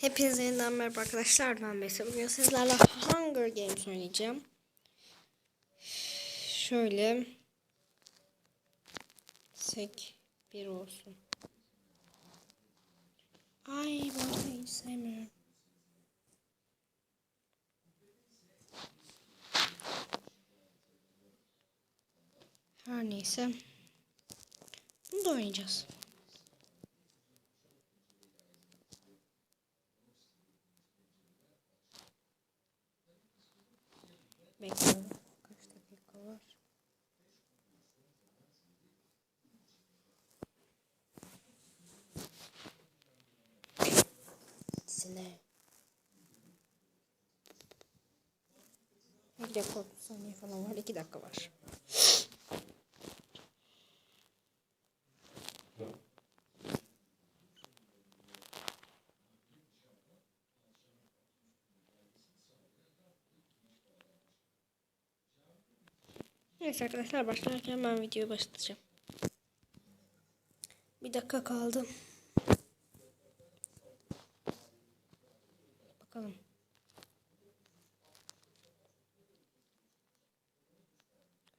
Hepinize yeniden merhaba arkadaşlar. Ben Beyse. Bugün sizlerle Hunger Games oynayacağım. Şöyle. Sek bir olsun. Ay bu hiç sevmiyorum. Her neyse. Bunu da oynayacağız. Bekliyorum. Kaç dakika var? Sine. Bir dakika 30 saniye falan var. 2 dakika var. Neyse arkadaşlar başlarken ben videoyu başlatacağım. Bir dakika kaldı. Bakalım.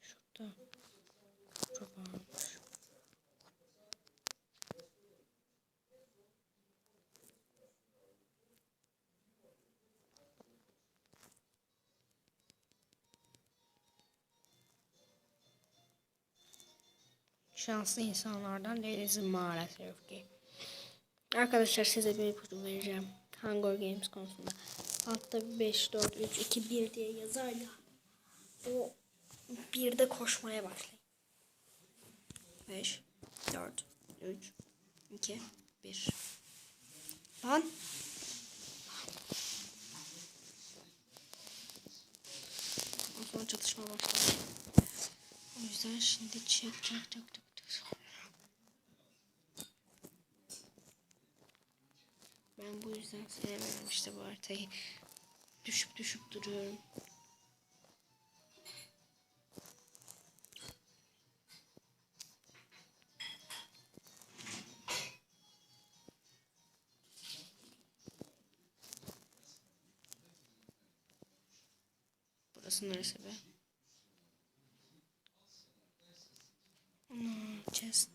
Şurada. Şanslı insanlardan değiliz maalesef ki. Arkadaşlar size bir ipucu vereceğim. Hunger Games konusunda. Altta 5, 4, 3, 2, 1 diye yazardı. O bir de koşmaya başlayın. 5, 4, 3, 2, 1. Lan. O sonra çatışma başladı. O yüzden şimdi çek çek çek çek çek. Ben bu yüzden sevmiyorum işte bu haritayı. Düşüp düşüp duruyorum. Burası neresi be? Ana chest.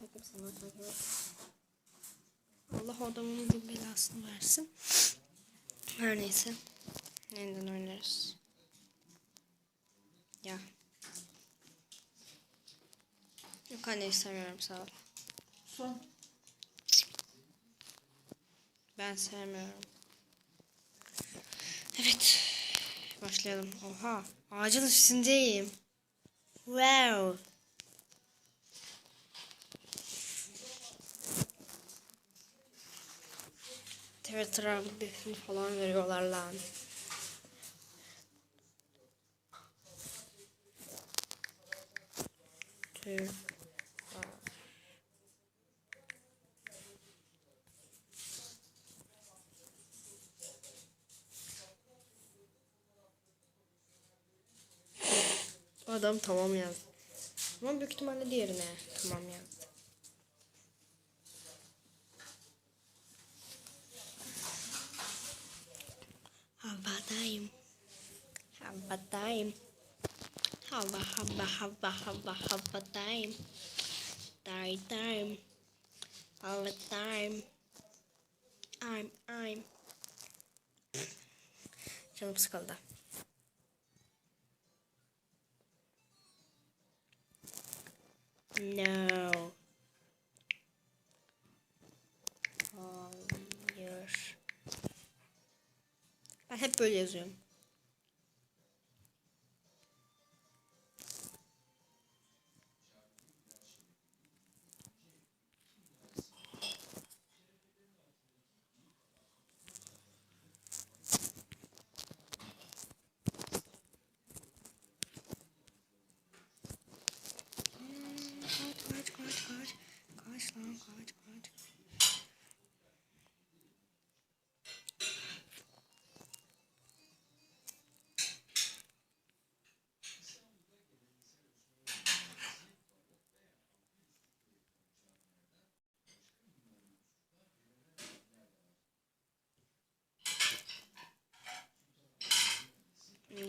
Bakayım sana takip et. Allah adamın bir belasını versin. Her neyse. Yeniden oynarız. Ya. Yok anne istemiyorum sağ ol. Son. Ben sevmiyorum. Evet. Başlayalım. Oha. Ağacın üstündeyim. Wow. Bir falan veriyorlar lan. Adam tamam yazdı. Ama büyük ihtimalle diğerine tamam yazdı. Havadayım. Havadayım. Hava hava hava hava havadayım. Day time. All the time. I'm I'm. Canım sıkıldı. No. Hep böyle yazıyorum.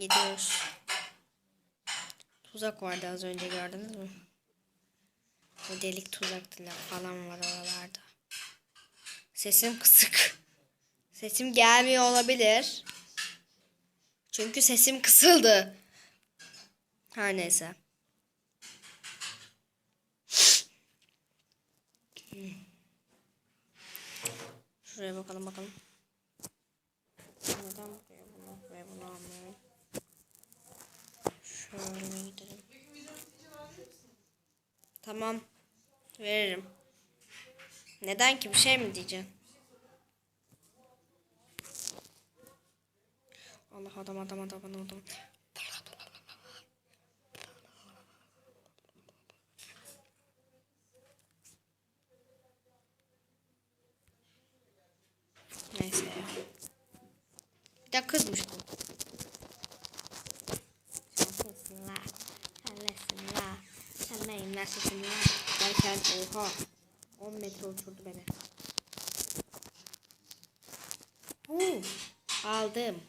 Gidiyoruz. Tuzak vardı az önce gördünüz mü? Bu delik tuzak falan var oralarda. Sesim kısık. Sesim gelmiyor olabilir. Çünkü sesim kısıldı. Her neyse. Şuraya bakalım bakalım. Neden buraya bunu ve bunu almıyorum. Şöyle gidelim. Tamam. Veririm. Neden ki bir şey mi diyeceksin? Allah adam adam adam adam adam. Neyse ya. Bir de kızmış bu. Neyin nasılsın la? Derken oha. 10 metre uçurdu beni. Oo, aldım.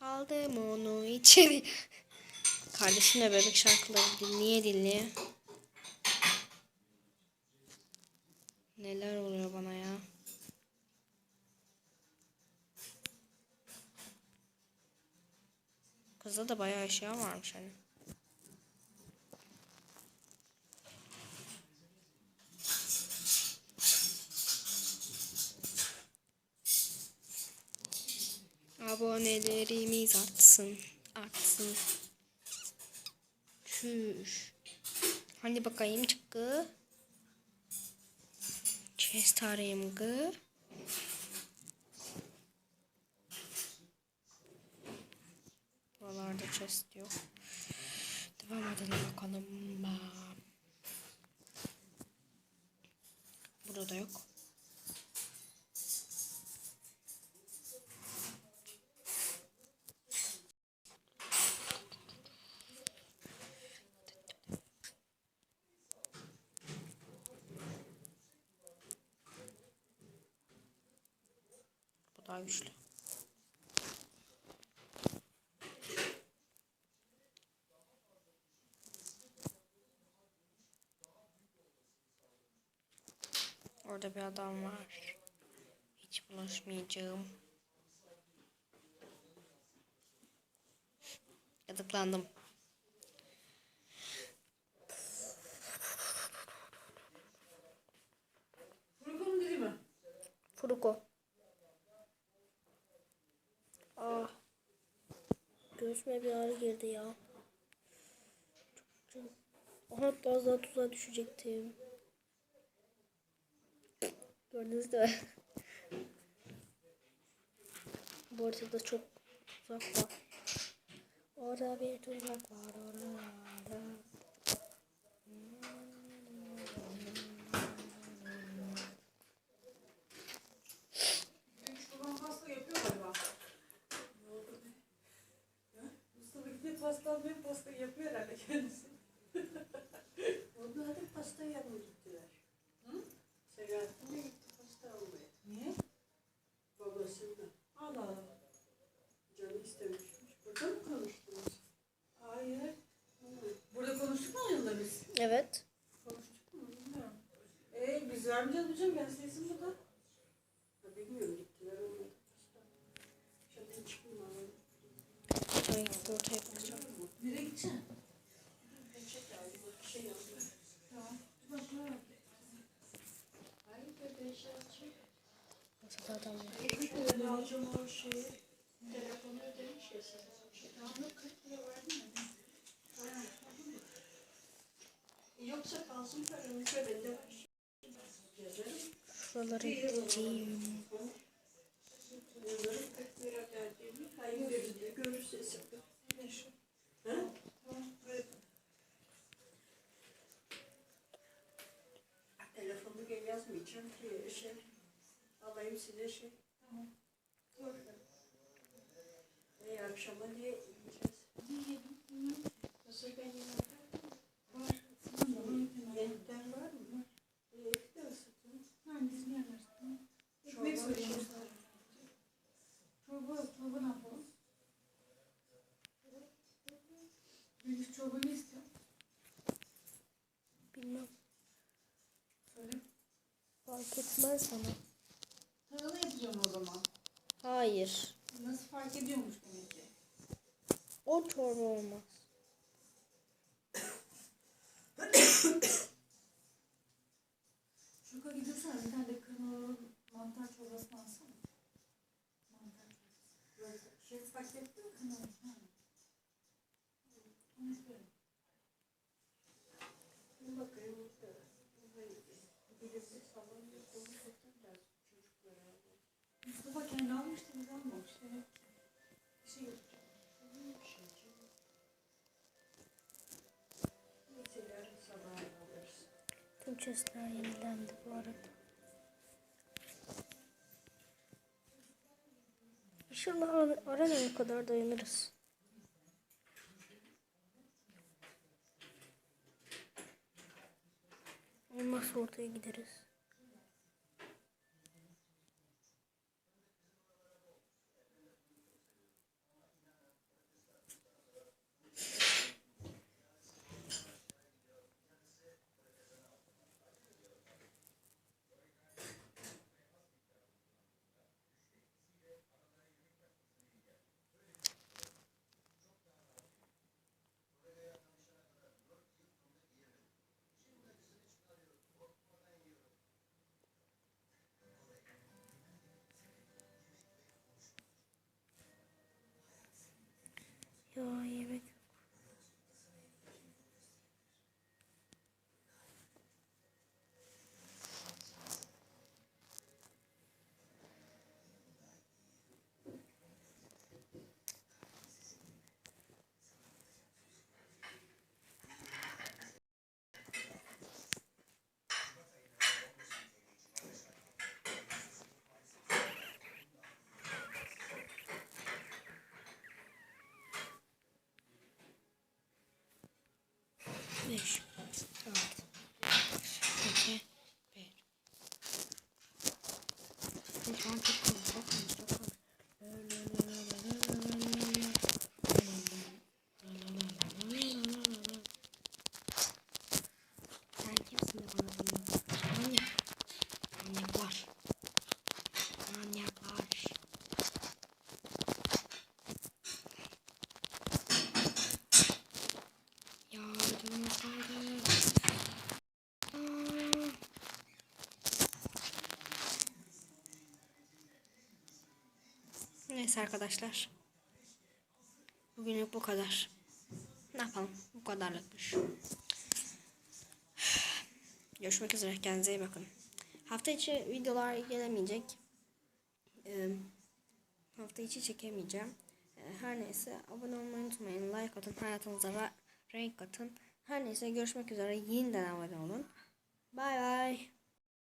Aldım onu içeri. Kardeşimle bebek şarkıları dinleye dinleye. Neler oluyor bana ya? Kızda da bayağı eşya varmış hani. Abonelerimiz artsın. Artsın. Çüş. Hani bakayım çıkkı. Chest arayayım gı. Buralarda chest yok. Devam edelim bakalım. Burada da yok. Bu daha güçlü. Orada bir adam var. Hiç bulaşmayacağım. Gıdıklandım. Göğsüme bir ağrı girdi ya. Çok canım. Aha az daha tuzağa düşecektim. Gördünüz mi? Bu arada çok tuzak var. Orada bir tuzak var orada. Şuradan pasta yapıyor galiba. Ha? Mustafa gidip pasta yapıyor herhalde kendisi. Onlar da pasta yanına gittiler. Hı? Selahattin de gitti pasta almaya. Niye? Babasından. Allah Allah. Canı istemişmiş. Burada mı konuştunuz? Hayır. Hı. Burada konuştuk mu yanında biz? Evet. Konuştuk mu bilmiyorum. Ee biz vermeyeceğiz hocam. Ben sesim burada. Ha, bilmiyorum gittiler onlar da pasta. Şimdi çıkmıyor. Şöyle gidip ortaya bakacağım. Nereye gideceksin? Peçete aldı. Bak şey aldı. Tamam. Bak bak. Hayır be beş alacak. Masada adam var. Ben alacağım o şeyi. Telefonu ödemiş ya sen. Tamam 40 lira verdin mi? Ha, tamam mı? Yoksa kalsın paranı şöyle de yazarım. Şuralara gideceğim. Yazarım 40 sakın. Ha? Tamam. Evet. Telefonu yazmayacağım ki şey şemsiye her şey. Tamam. Boş ver. Ne akşama ne yiyeceğiz? Ne yiyeceğiz? Nasıl ben yemeğim? Var. Yeniden var mı? Ekmek de. Hangisini yanarsın? Ekmek sorayım. Çorba, çorba ne yapalım? Büyük çorba ne istiyorsun? Bilmem. Söyle. Fark etmez sana. Hayır. Nasıl fark ediyormuş demek ki. O çorba olmaz. Şuka gidiyorsan bir tane de kırmızı mantar çorbasını alsana. Mantar çorbası. Böyle şey fark etti mi bakayım. Mustafa kendi Tüm chestler yenilendi bu arada. İnşallah arenaya kadar dayanırız. Olmazsa ortaya gideriz. English. Neyse arkadaşlar. Bugünlük bu kadar. Ne yapalım? Bu kadarlıkmış. Görüşmek üzere. Kendinize iyi bakın. Hafta içi videolar gelemeyecek. Ee, hafta içi çekemeyeceğim. Ee, Her neyse abone olmayı unutmayın. Like atın. Hayatınıza renk katın. Her neyse görüşmek üzere. Yeniden abone olun. Bay bay.